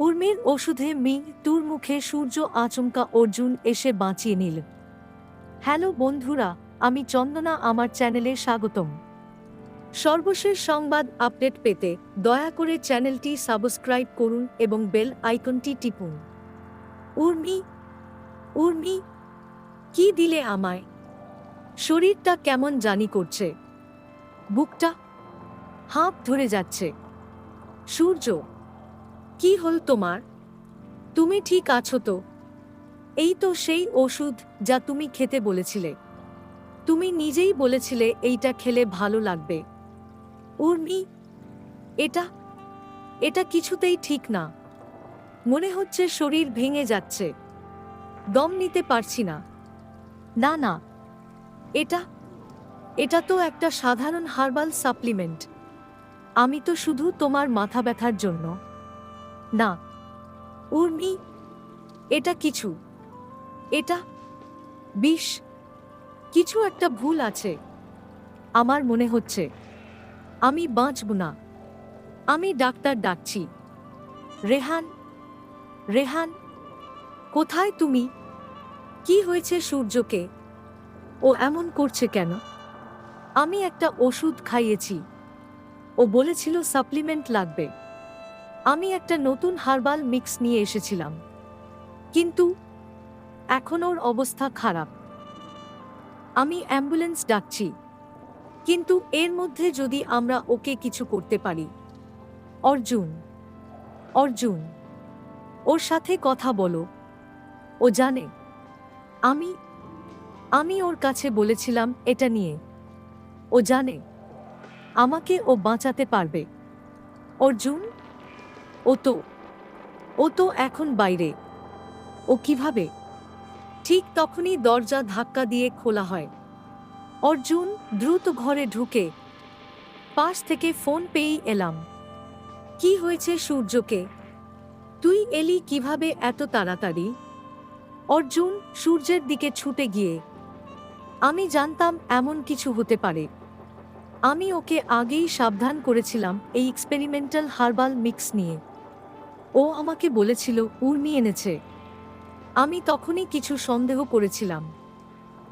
উর্মির ওষুধে মি তুর মুখে সূর্য, আচমকা অর্জুন এসে বাঁচিয়ে নিল। হ্যালো বন্ধুরা, আমি চন্দনা, আমার চ্যানেলে স্বাগতম। সর্বশেষ সংবাদ আপডেট পেতে দয়া করে চ্যানেলটি সাবস্ক্রাইব করুন এবং বেল আইকনটি টিপুন। উর্মি উর্মি, কি দিলে আমায়? শরীরটা কেমন জানি করছে। বুকটা হাঁপ ধরে যাচ্ছে। সূর্য কি হল তোমার? তুমি ঠিক আছো তো? এই তো সেই ওষুধ যা তুমি খেতে বলেছিলে। তুমি নিজেই বলেছিলে এইটা খেলে ভালো লাগবে। উর্মি, এটা এটা কিছুতেই ঠিক না। মনে হচ্ছে শরীর ভেঙে যাচ্ছে। দম নিতে পারছি না। না না। এটা এটা তো একটা সাধারণ হার্বাল সাপ্লিমেন্ট। আমি তো শুধু তোমার মাথা ব্যথার জন্য। না। উর্মি, এটা কিছু। এটা বিষ। কিছু একটা ভুল আছে, আমার মনে হচ্ছে। আমি বাঁচব না। আমি ডাক্তার ডাকছি। রেহান রেহান, কোথায় তুমি? কি হয়েছে সূর্যকে? ও এমন করছে কেন? আমি একটা ওষুধ খাইয়েছি। ও বলেছিল সাপ্লিমেন্ট লাগবে। আমি একটা নতুন হার্বাল মিক্স নিয়ে এসেছিলাম। কিন্তু এখন ওর অবস্থা খারাপ। আমি অ্যাম্বুলেন্স ডাকছি, কিন্তু এর মধ্যে যদি আমরা ওকে কিছু করতে পারি। অর্জুন অর্জুন, ওর সাথে কথা বলো। ও জানে। আমি আমি ওর কাছে বলেছিলাম এটা নিয়ে। ও জানে। আমাকে ও বাঁচাতে পারবে। অর্জুন ও তো ও তো এখন বাইরে। ও কীভাবে? ঠিক তখনই দরজা ধাক্কা দিয়ে খোলা হয়। অর্জুন দ্রুত ঘরে ঢুকে পাশ থেকে ফোন পেয়েই এলাম। কি হয়েছে সূর্যকে? তুই এলি কীভাবে এত তাড়াতাড়ি? অর্জুন সূর্যের দিকে ছুটে গিয়ে, আমি জানতাম এমন কিছু হতে পারে। আমি ওকে আগেই সাবধান করেছিলাম এই এক্সপেরিমেন্টাল হার্বাল মিক্স নিয়ে। ও আমাকে বলেছিল উর্মি এনেছে। আমি তখনই কিছু সন্দেহ করেছিলাম।